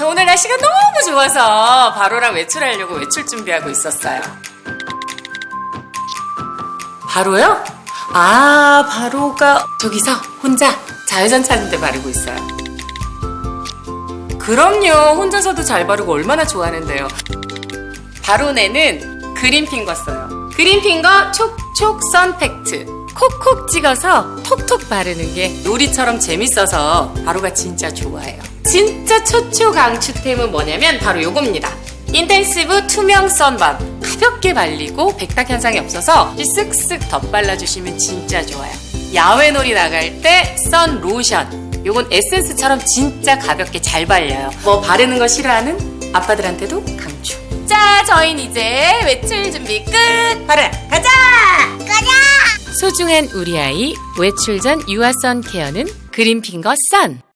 저 오늘 날씨가 너무 좋아서 바로랑 외출하려고 외출 준비하고 있었어요. 바로요? 아, 바로가 저기서 혼자 자외선 차는데 바르고 있어요. 그럼요. 혼자서도 잘 바르고 얼마나 좋아하는데요. 바로네는 그린핑거 써요. 그린핑거 촉촉 선팩트. 콕콕 찍어서 톡톡 바르는 게 놀이처럼 재밌어서 바로가 진짜 좋아해요. 진짜 초초 강추템은 뭐냐면 바로 요겁니다. 인텐시브 투명 선밤. 가볍게 발리고 백탁 현상이 없어서 쓱쓱 덧발라주시면 진짜 좋아요. 야외 놀이 나갈 때 선 로션. 요건 에센스처럼 진짜 가볍게 잘 발려요. 뭐 바르는 거 싫어하는 아빠들한테도 강추. 자, 저흰 이제 외출 준비 끝! 바르라, 가자! 가자! 소중한 우리 아이 외출 전 유아선 케어는 그린핑거 선.